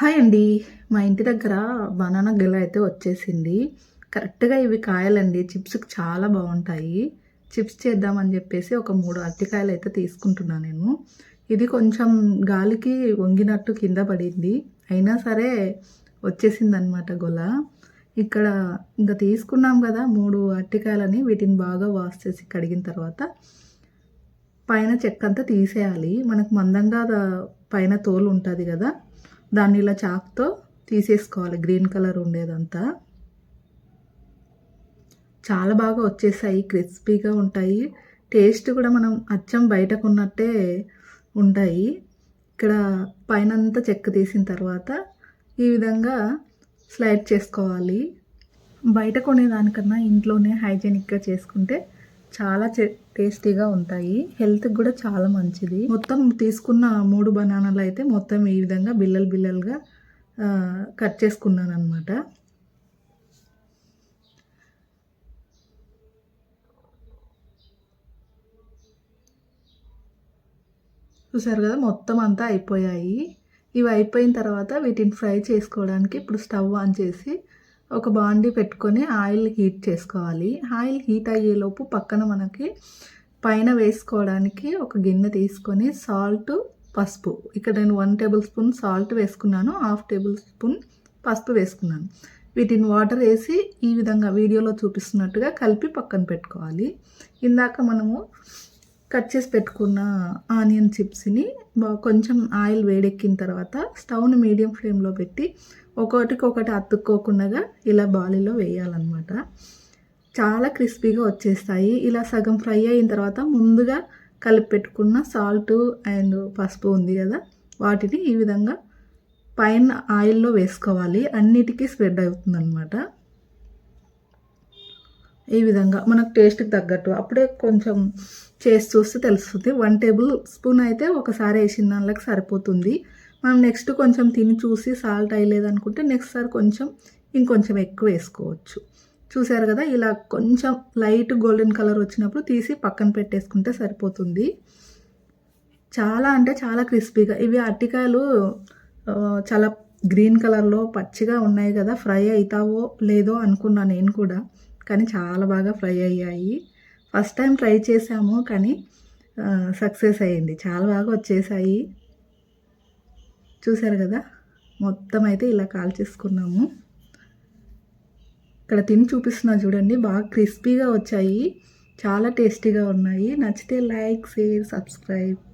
Hi అండి. మా ఇంటి దగ్గర బనానా గెల అయితే వచ్చేసింది. కరెక్ట్గా ఇవి కాయలండి. చిప్స్కి చాలా బాగుంటాయి. చిప్స్ చేద్దామని చెప్పేసి ఒక మూడు అరటికాయలు అయితే తీసుకుంటున్నాను నేను. ఇది కొంచెం గాలికి వంగినట్టు కింద పడింది. అయినా సరే వచ్చేసిందనమాట గొల ఇక్కడ ఇంకా తీసుకున్నాం కదా మూడు అరటికాయలని. వీటిని బాగా వాష్ చేసి కడిగిన తర్వాత పైన చెక్క అంతా తీసేయాలి. మనకు మందంగా పైన తోలు ఉంటుంది కదా. దాన్ని ఇలా చాక్తో తీసేసుకోవాలి. గ్రీన్ కలర్ ఉండేదంతా. చాలా బాగా వచ్చేసాయి. క్రిస్పీగా ఉంటాయి. టేస్ట్ కూడా మనం అచ్చం బయటకు ఉన్నట్టే ఉంటాయి. ఇక్కడ పైన అంతా చెక్క తీసిన తర్వాత ఈ విధంగా స్లైడ్ చేసుకోవాలి. బయట కొనేదానికన్నా ఇంట్లోనే హైజెనిక్గా చేసుకుంటే చాలా టేస్టీగా ఉంటాయి. హెల్త్కి కూడా చాలా మంచిది. మొత్తం తీసుకున్న మూడు బనానాలు అయితే మొత్తం ఈ విధంగా బిల్లలు బిల్లలుగా కట్ చేసుకున్నాను అనమాట చూసారు కదా మొత్తం అంతా అయిపోయాయి. ఇవి అయిపోయిన తర్వాత వీటిని ఫ్రై చేసుకోవడానికి ఇప్పుడు స్టవ్ ఆన్ చేసి ఒక బాండీ పెట్టుకొని ఆయిల్ హీట్ చేసుకోవాలి. ఆయిల్ హీట్ అయ్యేలోపు పక్కన మనకి పైన వేసుకోవడానికి ఒక గిన్నె తీసుకొని సాల్ట్ పసుపు. ఇక్కడ నేను వన్ టేబుల్ స్పూన్ సాల్ట్ వేసుకున్నాను హాఫ్ టేబుల్ స్పూన్ పసుపు వేసుకున్నాను. వీటిని వాటర్ వేసి ఈ విధంగా వీడియోలో చూపిస్తున్నట్టుగా కలిపి పక్కన పెట్టుకోవాలి. ఇందాక మనము కట్ చేసి పెట్టుకున్న ఆనియన్ చిప్స్ని కొంచెం ఆయిల్ వేడెక్కిన తర్వాత స్టవ్ని మీడియం ఫ్లేమ్లో పెట్టి ఒకటికొకటి అతుక్కోకుండా ఇలా బాలీలో వేయాలన్నమాట. చాలా క్రిస్పీగా వచ్చేస్తాయి. ఇలా సగం ఫ్రై అయిన తర్వాత ముందుగా కలిపి పెట్టుకున్న సాల్ట్ అండ్ పసుపు ఉంది కదా వాటిని ఈ విధంగా పైన ఆయిల్లో వేసుకోవాలి. అన్నిటికీ స్ప్రెడ్ అవుతుందన్నమాట. ఈ విధంగా మనకు టేస్ట్కి తగ్గట్టు. అప్పుడే కొంచెం చేసి చూస్తే తెలుస్తుంది. వన్ టేబుల్ స్పూన్ అయితే ఒకసారి వేసిన దానిలోకి సరిపోతుంది. మనం నెక్స్ట్ కొంచెం తిని చూసి సాల్ట్ అయ్యలేదనుకుంటే నెక్స్ట్ సారి కొంచెం ఇంకొంచెం ఎక్కువ వేసుకోవచ్చు. చూసారు కదా ఇలా కొంచెం లైట్ గోల్డెన్ కలర్ వచ్చినప్పుడు తీసి పక్కన పెట్టేసుకుంటే సరిపోతుంది. చాలా అంటే చాలా క్రిస్పీగా ఇవి అరటికాయలు చాలా గ్రీన్ కలర్లో పచ్చిగా ఉన్నాయి కదా ఫ్రై అవుతావో లేదో అనుకున్నా నేను కూడా. కానీ చాలా బాగా ఫ్రై అయ్యాయి. ఫస్ట్ టైం ట్రై చేసాము కానీ సక్సెస్ అయ్యింది. చాలా బాగా వచ్చేసాయి. చూసారు కదా? మొత్తం అయితే ఇలా కాల్చేసుకున్నాము. ఇక్కడ తిని చూపిస్తున్నా చూడండి. బాగా క్రిస్పీగా వచ్చాయి. చాలా టేస్టీగా ఉన్నాయి. నచ్చితే లైక్ షేర్ సబ్స్క్రైబ్.